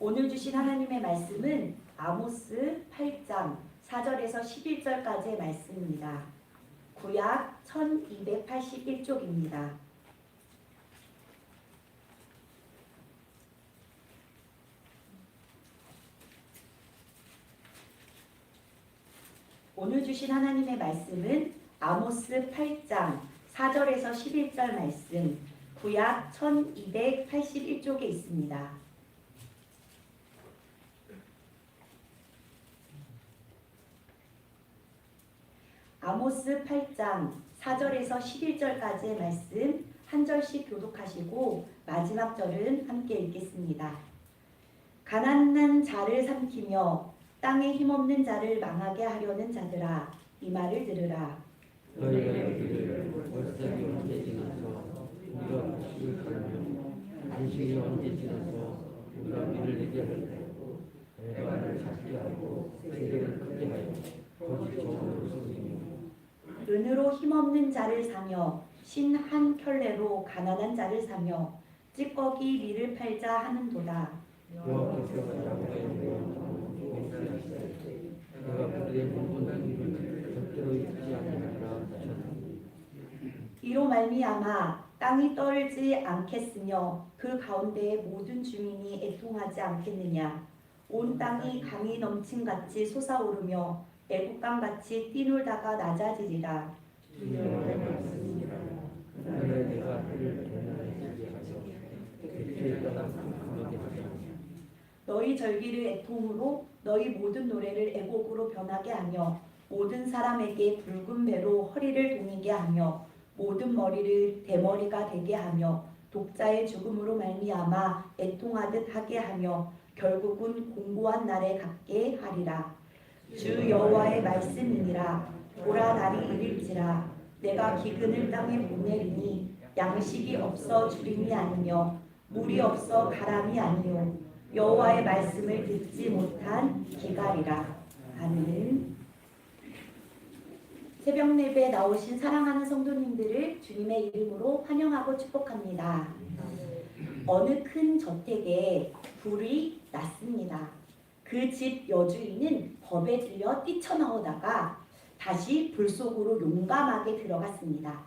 오늘 주신 하나님의 말씀은 아모스 8장 4절에서 11절까지의 말씀입니다. 구약 1281쪽입니다. 오늘 주신 하나님의 말씀은 아모스 8장 4절에서 11절 말씀 구약 1281쪽에 있습니다. 아모스 8장 4절에서 11절까지의 말씀 한 절씩 교독하시고 마지막 절은 함께 읽겠습니다. 가난한 자를 삼키며 땅에 힘없는 자를 망하게 하려는 자들아 이 말을 들으라. 너희가 은으로 힘없는 자를 사며 신 한 켤레로 가난한 자를 사며 찌꺼기 밀을 팔자 하는도다. 이로 말미암아 땅이 떨지 않겠으며 그 가운데의 모든 주민이 애통하지 않겠느냐 온 땅이 강이 넘친 같이 솟아오르며 애국강 같이 뛰놀다가 낮아지리라. 너희 절기를 애통으로 너희 모든 노래를 애곡으로 변하게 하며 모든 사람에게 붉은 배로 허리를 동이게 하며 모든 머리를 대머리가 되게 하며 독자의 죽음으로 말미암아 애통하듯 하게 하며 결국은 공고한 날에 갖게 하리라 주 여호와의 말씀이니라 보라 날이 이를지라 내가 기근을 땅에 보내리니 양식이 없어 주림이 아니며 물이 없어 가람이 아니요 여호와의 말씀을 듣지 못한 기갈이라 아멘. 새벽 예배에 나오신 사랑하는 성도님들을 주님의 이름으로 환영하고 축복합니다. 어느 큰 저택에 불이 났습니다. 그 집 여주인은 법에 들려 뛰쳐나오다가 다시 불 속으로 용감하게 들어갔습니다.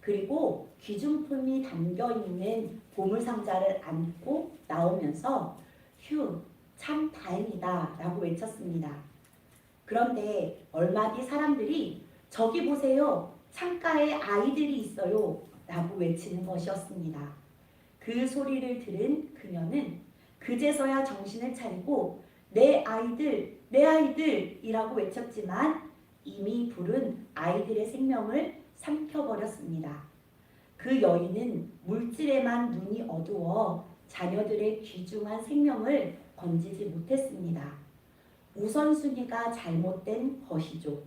그리고 귀중품이 담겨 있는 보물 상자를 안고 나오면서 휴, 참 다행이다 라고 외쳤습니다. 그런데 얼마 뒤 사람들이 저기 보세요. 창가에 아이들이 있어요. 라고 외치는 것이었습니다. 그 소리를 들은 그녀는 그제서야 정신을 차리고 내 아이들, 내 아이들 이라고 외쳤지만 이미 불은 아이들의 생명을 삼켜버렸습니다. 그 여인은 물질에만 눈이 어두워 자녀들의 귀중한 생명을 건지지 못했습니다. 우선순위가 잘못된 것이죠.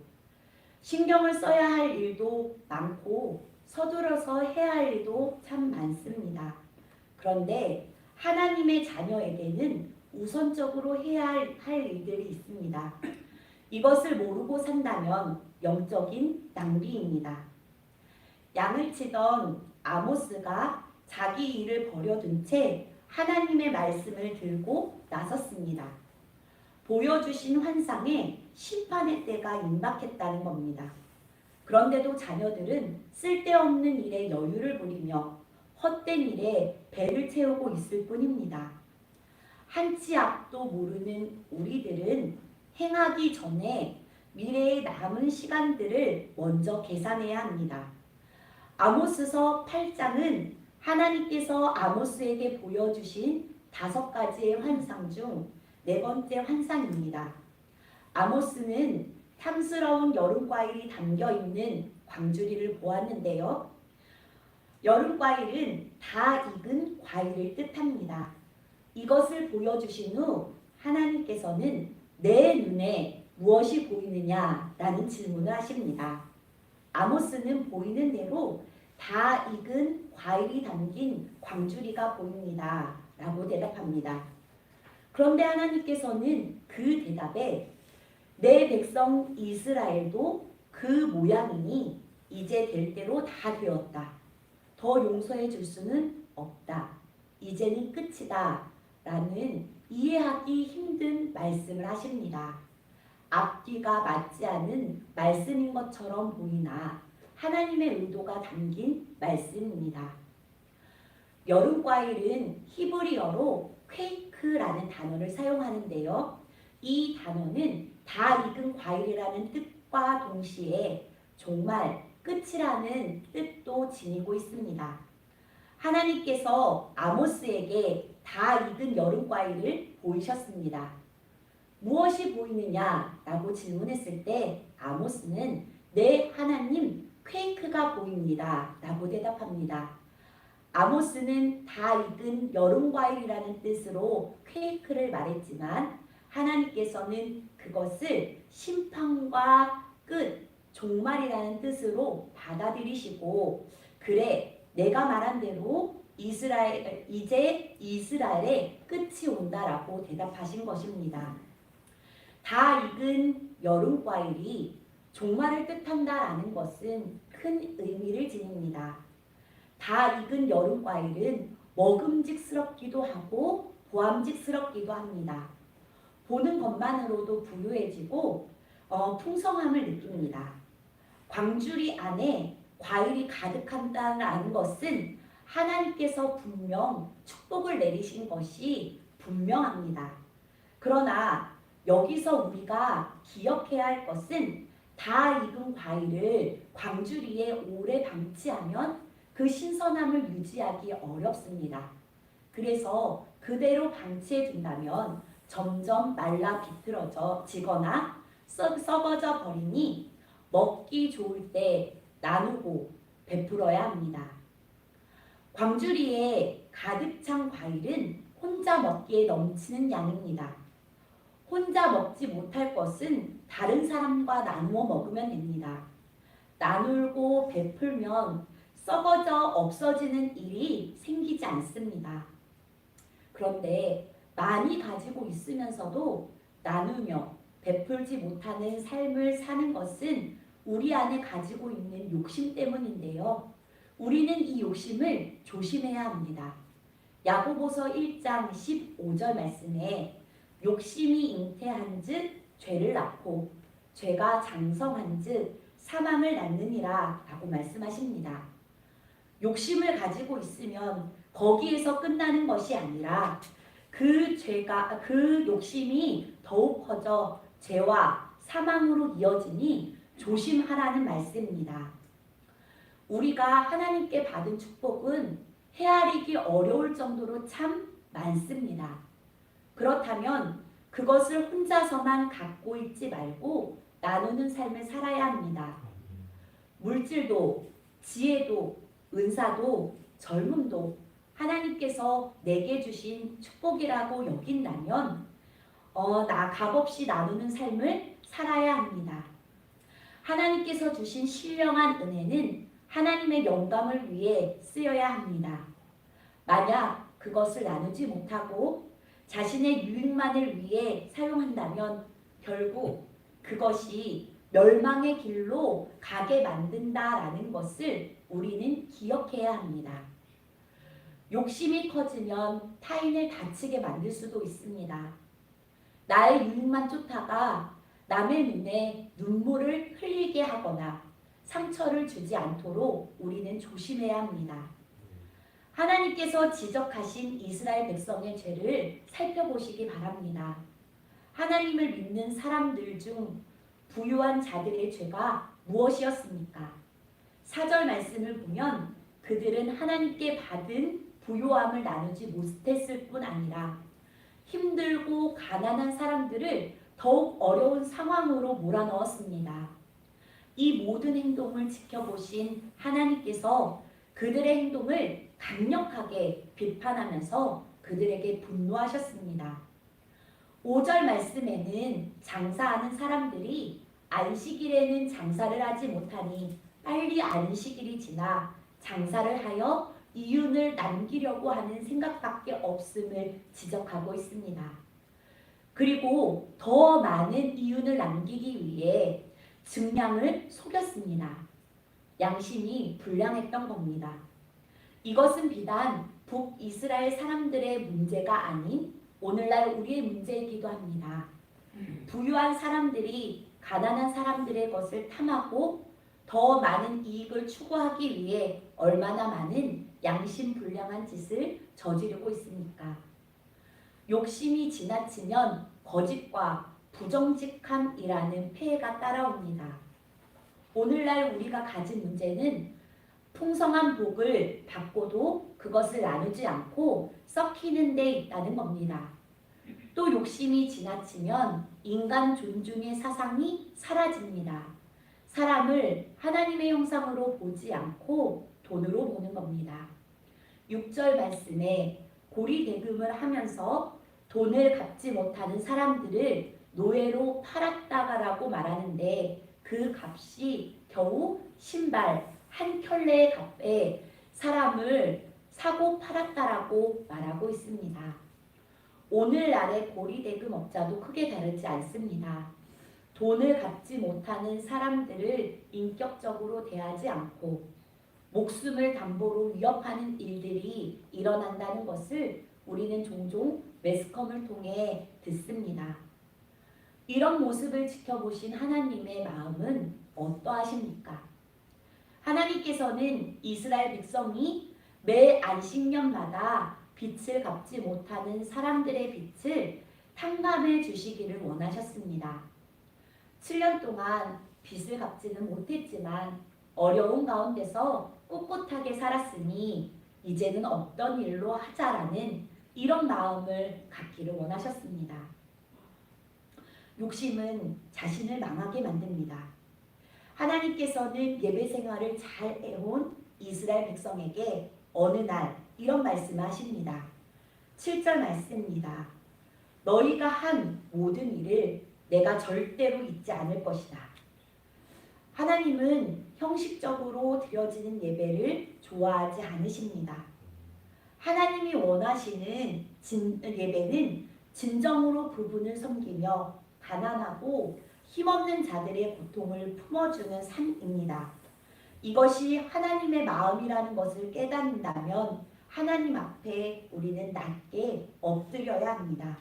신경을 써야 할 일도 많고 서둘러서 해야 할 일도 참 많습니다. 그런데 하나님의 자녀에게는 우선적으로 해야 할, 할 일들이 있습니다. 이것을 모르고 산다면 영적인 낭비입니다. 양을 치던 아모스가 자기 일을 버려둔 채 하나님의 말씀을 들고 나섰습니다. 보여주신 환상에 심판의 때가 임박했다는 겁니다. 그런데도 자녀들은 쓸데없는 일에 여유를 부리며 헛된 일에 배를 채우고 있을 뿐입니다. 한치 앞도 모르는 우리들은 행하기 전에 미래의 남은 시간들을 먼저 계산해야 합니다. 아모스서 8장은 하나님께서 아모스에게 보여주신 다섯 가지의 환상 중 네 번째 환상입니다. 아모스는 탐스러운 여름 과일이 담겨 있는 광주리를 보았는데요. 여름 과일은 다 익은 과일을 뜻합니다. 이것을 보여주신 후 하나님께서는 내 눈에 무엇이 보이느냐라는 질문을 하십니다. 아모스는 보이는 대로 다 익은 과일이 담긴 광주리가 보입니다. 라고 대답합니다. 그런데 하나님께서는 그 대답에 내 백성 이스라엘도 그 모양이니 이제 될 대로 다 되었다. 더 용서해 줄 수는 없다. 이제는 끝이다. 라는 이해하기 힘든 말씀을 하십니다. 앞뒤가 맞지 않은 말씀인 것처럼 보이나 하나님의 의도가 담긴 말씀입니다. 여름 과일은 히브리어로 퀘이크라는 단어를 사용하는데요. 이 단어는 다 익은 과일이라는 뜻과 동시에 정말 끝이라는 뜻도 지니고 있습니다. 하나님께서 아모스에게 다 익은 여름 과일을 보이셨습니다. 무엇이 보이느냐 라고 질문했을 때 아모스는 네 하나님 퀘이크가 보입니다. 라고 대답합니다. 아모스는 다 익은 여름 과일이라는 뜻으로 퀘이크를 말했지만 하나님께서는 그것을 심판과 끝, 종말이라는 뜻으로 받아들이시고 그래 내가 말한 대로 이스라엘 이제 이스라엘의 끝이 온다라고 대답하신 것입니다. 다 익은 여름 과일이 종말을 뜻한다라는 것은 큰 의미를 지닙니다. 다 익은 여름 과일은 먹음직스럽기도 하고 보암직스럽기도 합니다. 보는 것만으로도 부유해지고 어, 풍성함을 느낍니다. 광주리 안에 과일이 가득한다는 것은 하나님께서 분명 축복을 내리신 것이 분명합니다. 그러나 여기서 우리가 기억해야 할 것은 다 익은 과일을 광주리에 오래 방치하면 그 신선함을 유지하기 어렵습니다. 그래서 그대로 방치해 둔다면 점점 말라 비틀어져 지거나 썩, 썩어져 버리니 먹기 좋을 때 나누고 베풀어야 합니다. 광주리에 가득 찬 과일은 혼자 먹기에 넘치는 양입니다. 혼자 먹지 못할 것은 다른 사람과 나누어 먹으면 됩니다. 나누고 베풀면 썩어져 없어지는 일이 생기지 않습니다. 그런데 많이 가지고 있으면서도 나누며 베풀지 못하는 삶을 사는 것은 우리 안에 가지고 있는 욕심 때문인데요. 우리는 이 욕심을 조심해야 합니다. 야고보서 1장 15절 말씀에 욕심이 잉태한 즉 죄를 낳고 죄가 장성한 즉 사망을 낳느니라 라고 말씀하십니다. 욕심을 가지고 있으면 거기에서 끝나는 것이 아니라 그 죄가 그 욕심이 더욱 커져 죄와 사망으로 이어지니 조심하라는 말씀입니다. 우리가 하나님께 받은 축복은 헤아리기 어려울 정도로 참 많습니다. 그렇다면 그것을 혼자서만 갖고 있지 말고 나누는 삶을 살아야 합니다. 물질도, 지혜도, 은사도, 젊음도 하나님께서 내게 주신 축복이라고 여긴다면 어, 나 값없이 나누는 삶을 살아야 합니다. 하나님께서 주신 신령한 은혜는 하나님의 영광을 위해 쓰여야 합니다. 만약 그것을 나누지 못하고 자신의 유익만을 위해 사용한다면 결국 그것이 멸망의 길로 가게 만든다라는 것을 우리는 기억해야 합니다. 욕심이 커지면 타인을 다치게 만들 수도 있습니다. 나의 유익만 쫓다가 남의 눈에 눈물을 흘리게 하거나 상처를 주지 않도록 우리는 조심해야 합니다. 하나님께서 지적하신 이스라엘 백성의 죄를 살펴보시기 바랍니다. 하나님을 믿는 사람들 중 부유한 자들의 죄가 무엇이었습니까? 사절 말씀을 보면 그들은 하나님께 받은 부요함을 나누지 못했을 뿐 아니라 힘들고 가난한 사람들을 더욱 어려운 상황으로 몰아넣었습니다. 이 모든 행동을 지켜보신 하나님께서 그들의 행동을 강력하게 비판하면서 그들에게 분노하셨습니다. 5절 말씀에는 장사하는 사람들이 안식일에는 장사를 하지 못하니 빨리 안식일이 지나 장사를 하여 이윤을 남기려고 하는 생각밖에 없음을 지적하고 있습니다. 그리고 더 많은 이윤을 남기기 위해 증량을 속였습니다. 양심이 불량했던 겁니다. 이것은 비단 북이스라엘 사람들의 문제가 아닌 오늘날 우리의 문제이기도 합니다. 부유한 사람들이 가난한 사람들의 것을 탐하고 더 많은 이익을 추구하기 위해 얼마나 많은 양심 불량한 짓을 저지르고 있습니까? 욕심이 지나치면 거짓과 부정직함이라는 폐해가 따라옵니다. 오늘날 우리가 가진 문제는 풍성한 복을 받고도 그것을 나누지 않고 썩히는 데 있다는 겁니다. 또 욕심이 지나치면 인간 존중의 사상이 사라집니다. 사람을 하나님의 형상으로 보지 않고 돈으로 보는 겁니다. 6절 말씀에 고리 대금을 하면서 돈을 갚지 못하는 사람들을 노예로 팔았다가라고 말하는데 그 값이 겨우 신발 한 켤레의 값에 사람을 사고 팔았다라고 말하고 있습니다. 오늘날의 고리대금 업자도 크게 다르지 않습니다. 돈을 갚지 못하는 사람들을 인격적으로 대하지 않고 목숨을 담보로 위협하는 일들이 일어난다는 것을 우리는 종종 매스컴을 통해 듣습니다. 이런 모습을 지켜보신 하나님의 마음은 어떠하십니까? 하나님께서는 이스라엘 백성이 매 안식년마다 빛을 갚지 못하는 사람들의 빛을 탕감해 주시기를 원하셨습니다. 7년 동안 빚을 갚지는 못했지만 어려운 가운데서 꿋꿋하게 살았으니 이제는 없던 일로 하자라는 이런 마음을 갖기를 원하셨습니다. 욕심은 자신을 망하게 만듭니다. 하나님께서는 예배 생활을 잘 해온 이스라엘 백성에게 어느 날 이런 말씀을 하십니다. 7절 말씀입니다. 너희가 한 모든 일을 내가 절대로 잊지 않을 것이다. 하나님은 형식적으로 드려지는 예배를 좋아하지 않으십니다. 하나님이 원하시는 진, 예배는 진정으로 그분을 섬기며 가난하고 힘없는 자들의 고통을 품어주는 삶입니다. 이것이 하나님의 마음이라는 것을 깨닫는다면 하나님 앞에 우리는 낮게 엎드려야 합니다.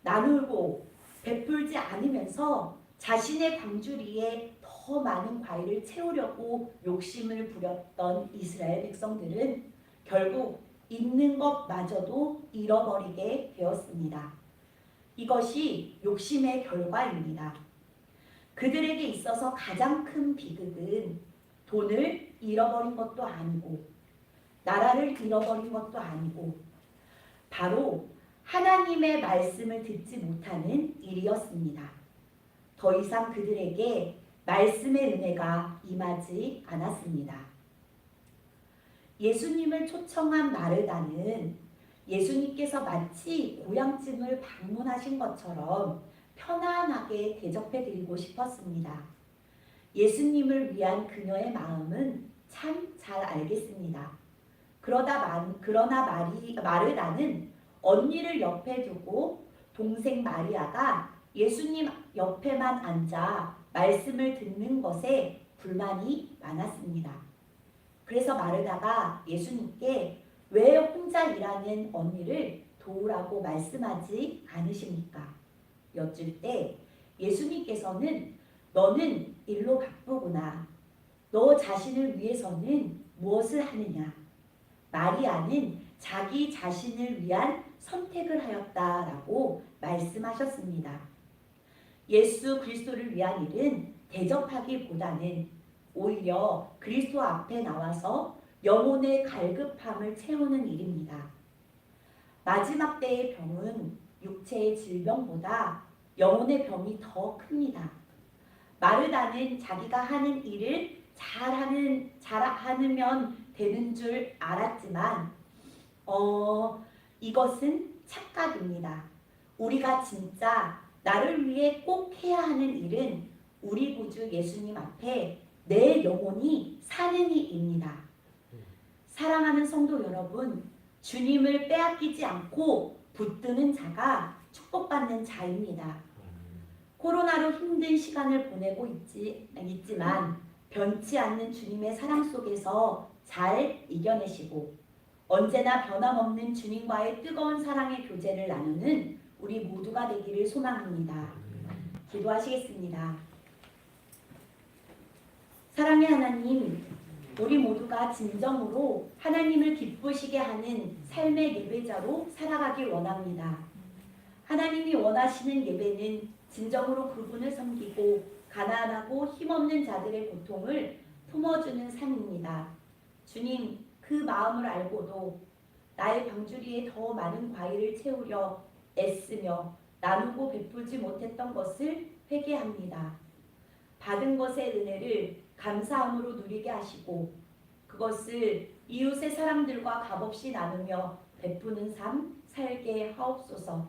나누고 베풀지 않으면서 자신의 방주리에 더 많은 과일을 채우려고 욕심을 부렸던 이스라엘 백성들은 결국 있는 것마저도 잃어버리게 되었습니다. 이것이 욕심의 결과입니다. 그들에게 있어서 가장 큰 비극은 돈을 잃어버린 것도 아니고 나라를 잃어버린 것도 아니고 바로 하나님의 말씀을 듣지 못하는 일이었습니다. 더 이상 그들에게 말씀의 은혜가 임하지 않았습니다. 예수님을 초청한 마르다는 예수님께서 마치 고향집을 방문하신 것처럼 편안하게 대접해 드리고 싶었습니다. 예수님을 위한 그녀의 마음은 참 잘 알겠습니다. 그러다 만, 그러나 마리, 마르다는 언니를 옆에 두고 동생 마리아가 예수님 옆에만 앉아 말씀을 듣는 것에 불만이 많았습니다. 그래서 마르다가 예수님께 왜 혼자 일하는 언니를 도우라고 말씀하지 않으십니까? 여쭐 때 예수님께서는 너는 일로 바쁘구나. 너 자신을 위해서는 무엇을 하느냐? 마리아는 자기 자신을 위한 선택을 하였다라고 말씀하셨습니다. 예수 그리스도를 위한 일은 대접하기보다는 오히려 그리스도 앞에 나와서 영혼의 갈급함을 채우는 일입니다. 마지막 때의 병은 육체의 질병보다 영혼의 병이 더 큽니다. 마르다는 자기가 하는 일을 잘하는 잘하면 되는 줄 알았지만 어 이것은 착각입니다. 우리가 진짜 나를 위해 꼭 해야 하는 일은 우리 구주 예수님 앞에 내 영혼이 사는 일입니다. 사랑하는 성도 여러분, 주님을 빼앗기지 않고 붙드는 자가 축복받는 자입니다. 코로나로 힘든 시간을 보내고 있지, 있지만 변치 않는 주님의 사랑 속에서 잘 이겨내시고 언제나 변함없는 주님과의 뜨거운 사랑의 교제를 나누는 우리 모두가 되기를 소망합니다. 기도하시겠습니다. 사랑의 하나님, 우리 모두가 진정으로 하나님을 기쁘시게 하는 삶의 예배자로 살아가길 원합니다. 하나님이 원하시는 예배는 진정으로 그분을 섬기고 가난하고 힘없는 자들의 고통을 품어주는 삶입니다. 주님, 그 마음을 알고도 나의 방주리에 더 많은 과일을 채우려 애쓰며 나누고 베풀지 못했던 것을 회개합니다. 받은 것의 은혜를 감사함으로 누리게 하시고 그것을 이웃의 사람들과 값없이 나누며 베푸는 삶 살게 하옵소서.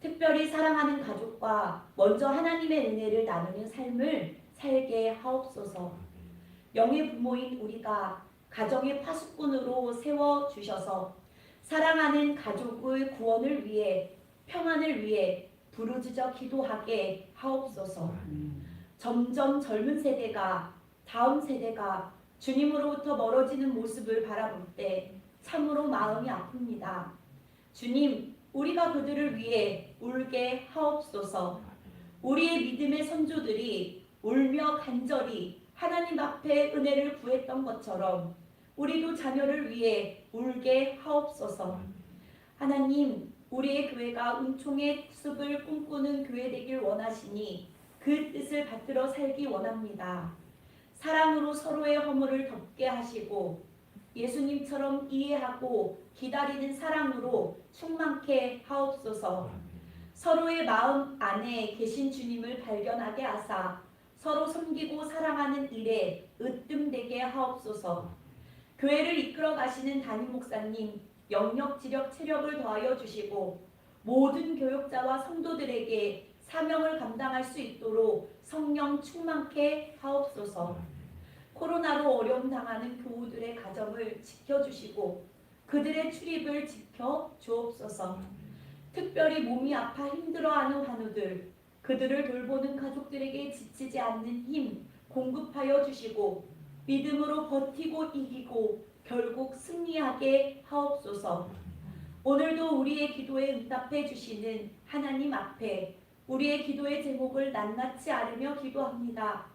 특별히 사랑하는 가족과 먼저 하나님의 은혜를 나누는 삶을 살게 하옵소서. 영의 부모인 우리가 가정의 파수꾼으로 세워 주셔서 사랑하는 가족의 구원을 위해 평안을 위해 부르짖어 기도하게 하옵소서. 점점 젊은 세대가 다음 세대가 주님으로부터 멀어지는 모습을 바라볼 때 참으로 마음이 아픕니다. 주님, 우리가 그들을 위해 울게 하옵소서. 우리의 믿음의 선조들이 울며 간절히 하나님 앞에 은혜를 구했던 것처럼 우리도 자녀를 위해 울게 하옵소서. 하나님, 우리의 교회가 은총의 숲을 꿈꾸는 교회 되길 원하시니 그 뜻을 받들어 살기 원합니다. 사랑으로 서로의 허물을 덮게 하시고 예수님처럼 이해하고 기다리는 사랑으로 충만케 하옵소서. 서로의 마음 안에 계신 주님을 발견하게 하사 서로 섬기고 사랑하는 일에 으뜸되게 하옵소서. 교회를 이끌어 가시는 담임 목사님 영역 지력 체력을 더하여 주시고 모든 교육자와 성도들에게 사명을 감당할 수 있도록 성령 충만케 하옵소서. 코로나로 어려움 당하는 교우들의 가정을 지켜주시고 그들의 출입을 지켜 주옵소서. 특별히 몸이 아파 힘들어하는 환우들, 그들을 돌보는 가족들에게 지치지 않는 힘 공급하여 주시고 믿음으로 버티고 이기고 결국 승리하게 하옵소서. 오늘도 우리의 기도에 응답해 주시는 하나님 앞에 우리의 기도의 제목을 낱낱이 아르며 기도합니다.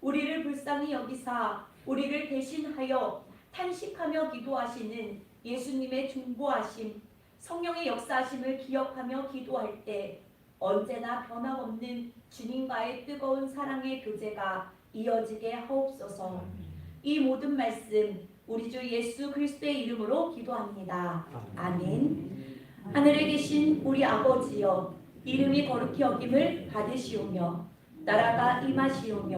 우리를 불쌍히 여기사 우리를 대신하여 탄식하며 기도하시는 예수님의 중보하심, 성령의 역사하심을 기억하며 기도할 때 언제나 변함없는 주님과의 뜨거운 사랑의 교제가 이어지게 하옵소서. 이 모든 말씀 우리 주 예수 그리스도의 이름으로 기도합니다. 아멘. 하늘에 계신 우리 아버지여 이름이 거룩히 여김을 받으시오며 나라가 임하시오며